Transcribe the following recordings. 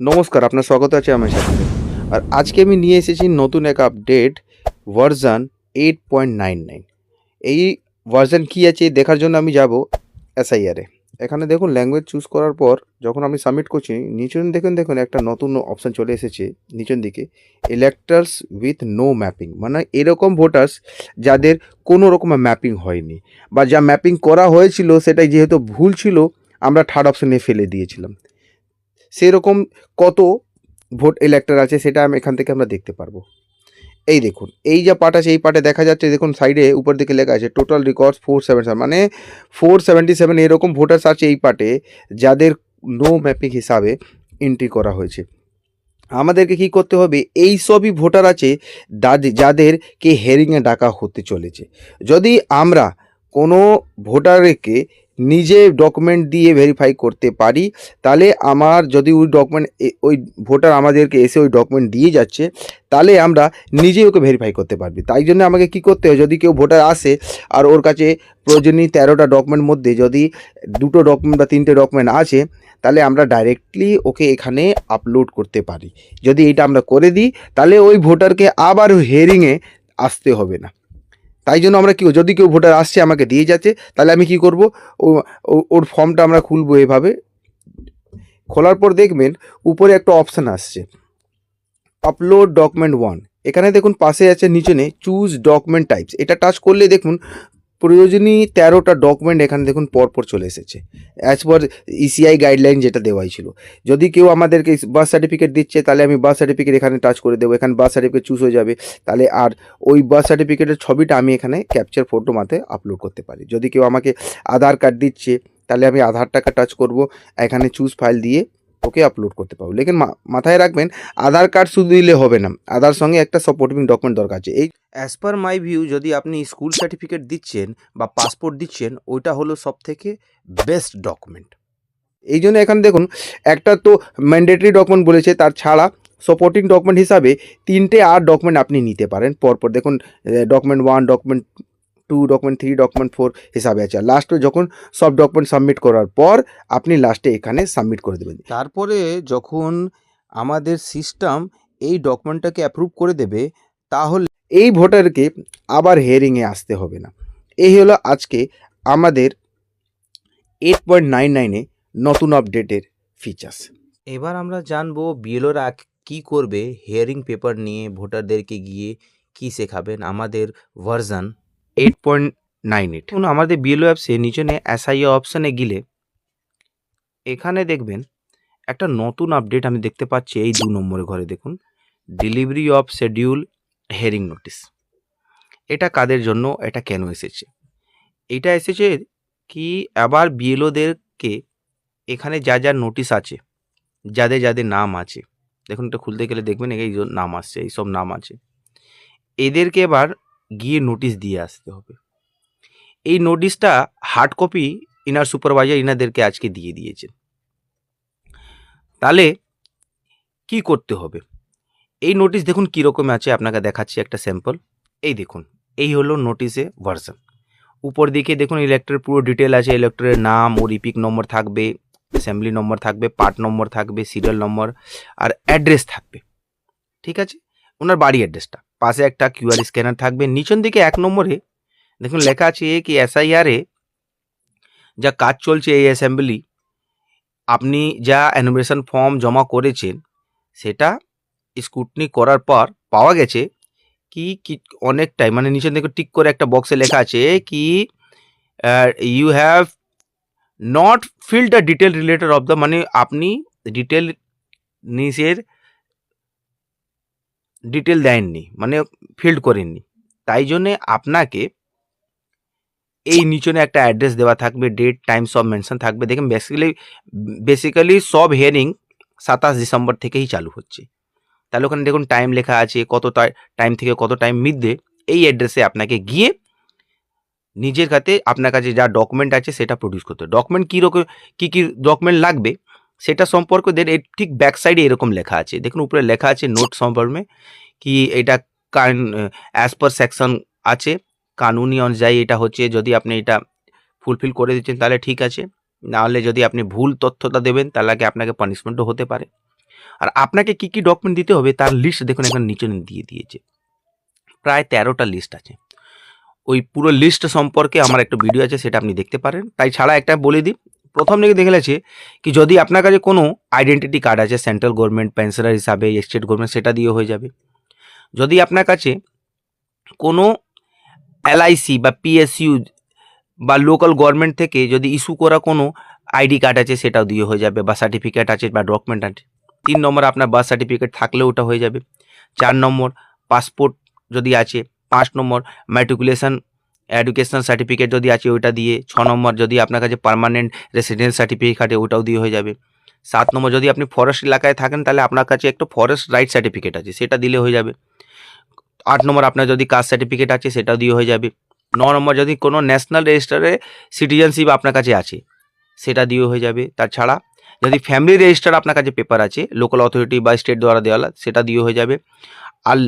নমস্কার, আপনার স্বাগত আছে আমার সাথে। আর আজকে আমি নিয়ে এসেছি নতুন এক update version eight point nine nine এই ভার্সন কী আছে দেখার জন্য আমি যাব এসআইআরে এখানে দেখুন ল্যাঙ্গুয়েজ চুজ করার পর যখন আমি সাবমিট করছি নিচন দেখুন দেখুন একটা নতুন অপশান চলে এসেছে নিচন দিকে ইলেক্টার্স উইথ নো ম্যাপিং মানে এরকম ভোটার্স যাদের কোনো রকম ম্যাপিং হয়নি। বা যা ম্যাপিং করা হয়েছিল, সেটাই যেহেতু ভুল ছিল, আমরা থার্ড অপশানে ফেলে দিয়েছিলাম। সেরকম কত ভোট ইলেক্টর আছে সেটা আমি এখান থেকে আমরা দেখতে পারব। এই দেখুন, এই যা পার্ট আছে, এই পার্টে দেখা যাচ্ছে, দেখুন সাইডে উপর দিকে লেখা আছে টোটাল রেকর্ডস ফোর সেভেন মানে ফোর সেভেন্টি সেভেন এরকম ভোটার্স আছে এই পার্টে যাদের নো ম্যাপিং হিসাবে এন্ট্রি করা হয়েছে। আমাদেরকে কি করতে হবে? এই সবই ভোটার আছে যাদেরকে হেয়ারিংয়ে ডাকা হতে চলেছে। যদি আমরা কোনো ভোটারকে নিজে ডকুমেন্ট দিয়ে ভেরিফাই করতে পারি, তাহলে আমার যদি ওই ডকুমেন্ট ওই ভোটার আমাদেরকে এসে ওই ডকুমেন্ট দিয়ে যাচ্ছে, তাহলে আমরা নিজেই ওকে ভেরিফাই করতে পারবি। তাই জন্য আমাকে কি করতে হয়, যদি কেউ ভোটার আসে আর ওর কাছে প্রয়োজনীয় তেরোটা ডকুমেন্ট মধ্যে যদি দুটো ডকুমেন্ট বা তিনটে ডকুমেন্ট আছে, তাহলে আমরা ডাইরেক্টলি ওকে এখানে আপলোড করতে পারি। যদি এটা আমরা করে দিই, তাহলে ওই ভোটারকে আবার হিয়ারিংয়ে আসতে হবে না। তাই জন্য আমরা কি যদি কেউ ভোটার আসছে আমাকে দিয়ে যাচ্ছে, তাহলে আমি কি করব? ওর ফর্মটা আমরা খুলবো এভাবে। খোলার পর দেখবেন উপরে একটা অপশান আসছে। আপলোড ডকুমেন্ট ওয়ান এখানে দেখুন পাশে আছে নিচনে চুজ ডকুমেন্ট টাইপস এটা টাচ করলে দেখুন প্রয়োজনীয় তেরোটা ডকুমেন্ট এখানে দেখুন পরপর চলে এসেছে। অ্যাজ পার ইসিআই গাইডলাইন যেটা দেওয়াই ছিল। যদি কেউ আমাদেরকে বার্থ সার্টিফিকেট দিচ্ছে, তাহলে আমি বার্থ সার্টিফিকেট এখানে টাচ করে দেবো। এখানে বার্থ সার্টিফিকেট চুজ হয়ে যাবে। তাহলে আর ওই বার্থ সার্টিফিকেটের ছবিটা আমি এখানে ক্যাপচার ফটো মাতে আপলোড করতে পারি। যদি কেউ আমাকে আধার কার্ড দিচ্ছে, তাহলে আমি আধার টাকা টাচ করব। এখানে চুজ ফাইল দিয়ে ওকে আপলোড করতে পারব লেকিন মাথায় রাখবেন, আধার কার্ড শুধু দিলে হবে না, আধার সঙ্গে একটা সাপোর্টিং ডকুমেন্ট দরকার আছে। এই অ্যাজ পার মাই ভিউ যদি আপনি স্কুল সার্টিফিকেট দিচ্ছেন বা পাসপোর্ট দিচ্ছেন, ওইটা হলো সব থেকে বেস্ট ডকুমেন্ট এই জন্য এখানে দেখুন, একটা তো ম্যান্ডেটরি ডকুমেন্ট বলেছে, তার ছাড়া সাপোর্টিং ডকুমেন্ট হিসাবে তিনটে আর ডকুমেন্ট আপনি নিতে পারেন। পরপর দেখুন document one document two document three document four হিসাবে আছে। আর লাস্টে যখন সব ডকুমেন্ট সাবমিট করার পর আপনি লাস্টে এখানে সাবমিট করে দেবেন। তারপরে যখন আমাদের সিস্টেম এই ডকুমেন্টটাকে অ্যাপ্রুভ করে দেবে তাহলে এই ভোটারকে আবার হিয়ারিংয়ে আসতে হবে না। এই হলো আজকে আমাদের এইট পয়েন্ট নাইন নাইনে নতুন আপডেটের ফিচার্স এবার আমরা জানব বিএলওরা কি করবে হিয়ারিং পেপার নিয়ে ভোটারদেরকে গিয়ে কি শেখাবেন আমাদের version eight point nine eight এখন আমাদের বিএলও অ্যাপসে নিচনে এসআইএ অপশানে গেলে এখানে দেখবেন একটা নতুন আপডেট আমি দেখতে পাচ্ছি এই দু নম্বরে ঘরে, দেখুন। Delivery of schedule hearing notice এটা কাদের জন্য? এটা কেন এসেছে? এটা এসেছে কি আবার বিএলওদেরকে এখানে যা যা নোটিশ আছে, যাদের যাদের নাম আছে, দেখুন এটা খুলতে গেলে দেখবেন এই নাম আসছে এই সব নাম আছে। এদেরকে এবার গিয়ে নোটিশ দিয়ে আসতে হবে। এই নোটিশটা হার্ড কপি ইনার সুপারভাইজার ইনাদেরকে আজকে দিয়ে দিয়েছেন। তাহলে কি করতে হবে? এই নোটিশ দেখুন কীরকম আছে, আপনাকে দেখাচ্ছি একটা স্যাম্পল এই দেখুন, এই হলো নোটিশে ভার্সন উপর দিকে দেখুন ইলেক্টরের পুরো ডিটেল আছে ইলেক্টরের নাম ওর ইপিক নম্বর থাকবে অ্যাসেম্বলি নম্বর থাকবে পার্ট নম্বর থাকবে সিরিয়াল নম্বর, আর অ্যাড্রেস থাকবে। ঠিক আছে? ওনার বাড়ি অ্যাড্রেসটা পাশে একটা কিউআর স্ক্যানার থাকবে। নিচন দিকে এক নম্বরে দেখুন লেখা আছে কি এসআইআরে যা কাজ চলছে এই অ্যাসেম্বলি আপনি যা অ্যানুমেশন ফর্ম জমা করেছেন, সেটা স্কুটনি করার পর পাওয়া গেছে কি কি অনেকটাই মানে নিচের দিকে টিক করে একটা বক্সে লেখা আছে কি you have not fill the detail related of the মানে আপনি ডিটেল নিজের ডিটেল দেননি মানে ফিল্ড করেননি। তাই জন্যে আপনাকে এই নিচনে একটা অ্যাড্রেস দেওয়া থাকবে ডেট টাইম সব মেনশন থাকবে। দেখেন বেসিক্যালি বেসিক্যালি সব হিয়ারিং সাতাশ ডিসেম্বর থেকেই চালু হচ্ছে। তাহলে ওখানে দেখুন টাইম লেখা আছে, কত টাইম থেকে কত টাইম মিডে এই অ্যাড্রেসে আপনাকে গিয়ে নিজের কাছে আপনার কাছে যা ডকুমেন্ট আছে সেটা প্রডিউস করতে ডকুমেন্ট কী রকম, কী কী ডকুমেন্ট লাগবে সেটা সম্পর্কে দেন, এর ঠিক ব্যাক সাইডে এরকম লেখা আছে। দেখুন, উপরে লেখা আছে নোট সম্পর্কে কি এটা কান অ্যাজ পার সেকশন আছে। কানুনি অনুযায়ী এটা হচ্ছে, যদি আপনি এটা ফুলফিল করে দিচ্ছেন, তাহলে ঠিক আছে। নাহলে যদি আপনি ভুল তথ্যটা দেবেন, তাহলে আপনাকে পানিশমেন্টও হতে পারে। আর আপনাকে কি কি ডকুমেন্ট দিতে হবে, তার লিস্ট দেখুন, এখানে নিচে দিয়ে দিয়েছে। প্রায় তেরোটা লিস্ট আছে। ওই পুরো লিস্ট সম্পর্কে আমার একটা ভিডিও আছে, সেটা আপনি দেখতে পারেন। তাই ছাড়া একটা বলে দিই প্রথম দিকে দেখে গেছে কি যদি আপনার কাছে কোনো আইডেন্টিটি কার্ড আছে সেন্ট্রাল গভর্নমেন্ট পেনশনার হিসাবে স্টেট গভর্নমেন্ট সেটা দিয়ে হয়ে যাবে। যদি আপনার কাছে কোনো এলআইসি বা পিএসইউ বা লোকাল গভর্নমেন্ট থেকে যদি ইস্যু করা কোনো আইডি কার্ড আছে, সেটাও দিয়ে হয়ে যাবে বা সার্টিফিকেট আছে বা ডকুমেন্ট আছে। তিন নম্বর আপনার বার্থ সার্টিফিকেট থাকলেও ওটা হয়ে যাবে। চার নম্বর পাসপোর্ট যদি আছে, পাঁচ নম্বর ম্যাট্রিকুলেশন এডুকেশনাল সার্টিফিকেট যদি আছে, ওইটা দিয়ে ছ নম্বর যদি আপনার কাছে পার্মানেন্ট রেসিডেন্স সার্টিফিকেট আছে ওটাও দিয়ে হয়ে যাবে। সাত নম্বর যদি আপনি ফরেস্ট এলাকায় থাকেন, তাহলে আপনার কাছে একটা ফরেস্ট রাইট সার্টিফিকেট আছে, সেটা দিলে হয়ে যাবে। আট নম্বর আপনার যদি কাস্ট সার্টিফিকেট আছে, সেটাও দিয়ে হয়ে যাবে। ন নম্বর যদি কোনো ন্যাশনাল রেজিস্টারে সিটিজেনশিপ আপনার কাছে আছে, সেটা দিয়ে হয়ে যাবে। তাছাড়া যদি ফ্যামিলি রেজিস্টার আপনার কাছে পেপার আছে লোকাল অথরিটি বা স্টেট দ্বারা দেওয়া সেটা দিয়ে হয়ে যাবে। আর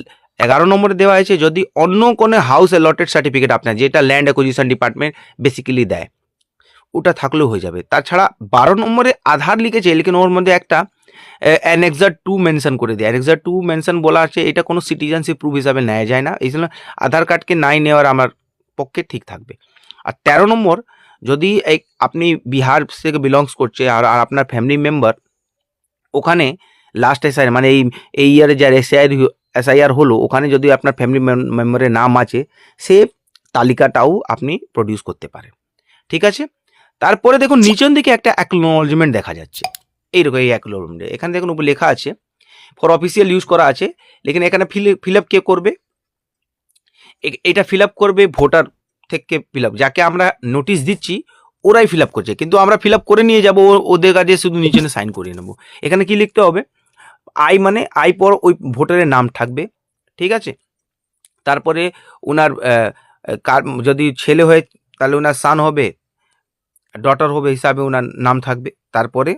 এগারো নম্বরে দেওয়া হয়েছে, যদি অন্য কোনো হাউস অ্যালটেড সার্টিফিকেট আপনার, যেটা ল্যান্ড অ্যাকুইজিশন ডিপার্টমেন্ট বেসিক্যালি দেয়, ওটা থাকলেও হয়ে যাবে। তাছাড়া বারো নম্বরে আধার লিখেছে, লেকিন ওর মধ্যে একটা অ্যানেক্সার টু মেনশন করে দেয়। অ্যানেক্সার টু মেনশন বলা আছে, এটা কোনো সিটিজেনশিপ প্রুফ হিসাবে নেওয়া যায় না। এই জন্য আধার কার্ডকে নাই নেওয়ার আমার পক্ষে ঠিক থাকবে। আর তেরো নম্বর, যদি এই আপনি বিহার থেকে বিলংস করছে, আর আপনার ফ্যামিলি মেম্বার ওখানে লাস্ট এসআই মানে এই এই ইয়ারে যার এসআইআর এসআইআর হলো, ওখানে যদি আপনার ফ্যামিলি মেম্বারের নাম আছে, সে তালিকাটাও আপনি প্রডিউস করতে পারেন। ঠিক আছে? তারপরে দেখুন, নিচের দিকে একটা অ্যাকনোলজমেন্ট দেখা যাচ্ছে। এইরকম এই অ্যাকনোলজমেন্ট এখানে দেখুন উপর লেখা আছে ফর অফিসিয়াল ইউজ করা আছে, লেকিন এখানে ফিল আপ কে করবে? এটা ফিল আপ করবে ভোটার থেকে ফিল আপ যাকে আমরা নোটিশ দিচ্ছি, ওরাই ফিল আপ করছে। কিন্তু আমরা ফিল আপ করে নিয়ে যাব ওদের কাছে শুধু নিচে সাইন করিয়ে নেব। এখানে কি লিখতে হবে? আই মানে আই পর ওই ভোটারের নাম থাকবে ঠিক আছে? তারপরে ওনার কার যদি ছেলে হয় তাহলে ওনার সান হবে ডটার হবে হিসাবে ওনার নাম থাকবে। তারপরে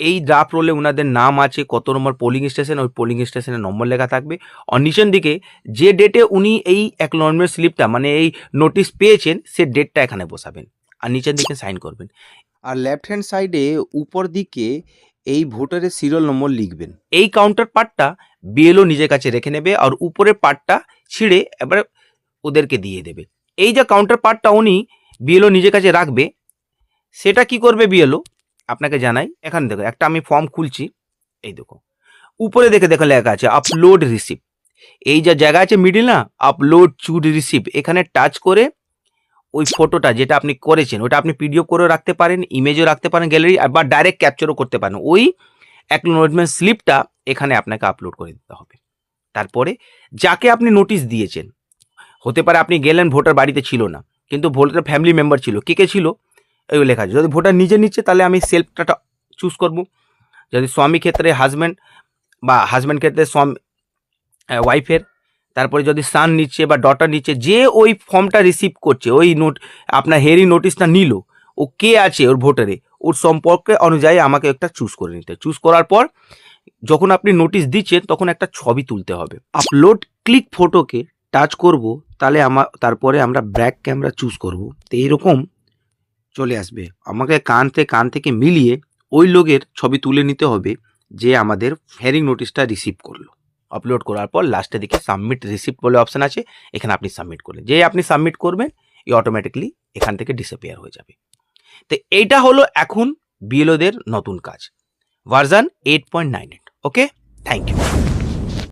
এই ড্রাফট রোলে ওনাদের নাম আছে কত নম্বর পোলিং স্টেশন ওই পোলিং স্টেশনের নম্বর লেখা থাকবে। আর নিচের দিকে যে ডেটে উনি এই অ্যাকনলজমেন্ট স্লিপটা মানে এই নোটিশ পেয়েছেন সে ডেটটা এখানে বসাবেন। আর নিচের দিকে সাইন করবেন। আর লেফট হ্যান্ড সাইডে উপর দিকে এই ভোটারের সিরিয়াল নম্বর লিখবেন। এই কাউন্টার পার্টটা বিএলও নিজের কাছে রেখে নেবে আর উপরের পার্টটা ছিঁড়ে এবার ওদেরকে দিয়ে দেবে। এই যে কাউন্টার পার্টটা উনি বিএলও নিজের কাছে রাখবে, সেটা কি করবে বিএলও আপনাকে জানাই, এখানে দেখো, একটা আমি ফর্ম খুলছি, এই দেখো। উপরে দেখে দেখো লেখা আছে আপলোড রিসিপ্ট এই যে জায়গা আছে মিডিল না আপলোড চুড রিসিপ্ট এখানে টাচ করে ওই ফটোটা যেটা আপনি করেছেন ওটা আপনি পিডিএফ করে রাখতে পারেন ইমেজও রাখতে পারেন গ্যালারি বা ডাইরেক্ট ক্যাপচারও করতে পারেন। ওই অ্যাকনোলজমেন্ট স্লিপটা এখানে আপনাকে আপলোড করে দিতে হবে। তারপরে যাকে আপনি নোটিশ দিয়েছেন, হতে পারে আপনি গেলেন, ভোটার বাড়িতে ছিল না, কিন্তু ভোটার ফ্যামিলি মেম্বার ছিল, কে কে ছিল? এই লেখা আছে। যদি ভোটার নিজে নিচ্ছে, তাহলে আমি সেলফটা চুজ করব। যদি স্বামী ক্ষেত্রে হাজব্যান্ড বা হাজব্যান্ড ক্ষেত্রে স্বামী ওয়াইফের তারপরে যদি সান নিচ্ছে বা ডটার নিচ্ছে, যে ওই ফর্মটা রিসিভ করছে, ওই নোট আপনার হেয়ারিং নোটিশটা নিল, ও কে আছে ওর ভোটারে, ওর সম্পর্কে অনুযায়ী আমাকে একটা চুজ করে নিতে চুজ করার পর যখন আপনি নোটিশ দিচ্ছেন, তখন একটা ছবি তুলতে হবে। আপলোড ক্লিক ফটোকে টাচ করব, তাহলে আমার তারপরে আমরা ব্যাক ক্যামেরা চুজ করব। তো এইরকম চলে আসবে। আমাকে কান থেকে কান থেকে মিলিয়ে ওই লোকের ছবি তুলে নিতে হবে, যে আমাদের হেয়ারিং নোটিশটা রিসিভ করল। আপলোড করার পর লাস্টের দিকে সাবমিট রিসিপ্ট বলে অপশান আছে, এখানে আপনি সাবমিট করলেন। যে আপনি সাবমিট করবেন, এই অটোমেটিকলি এখান থেকে ডিসঅ্যাপিয়ার হয়ে যাবে। তো এইটা হলো এখন বিএলওদের নতুন কাজ। Version eight point nine eight okay thank you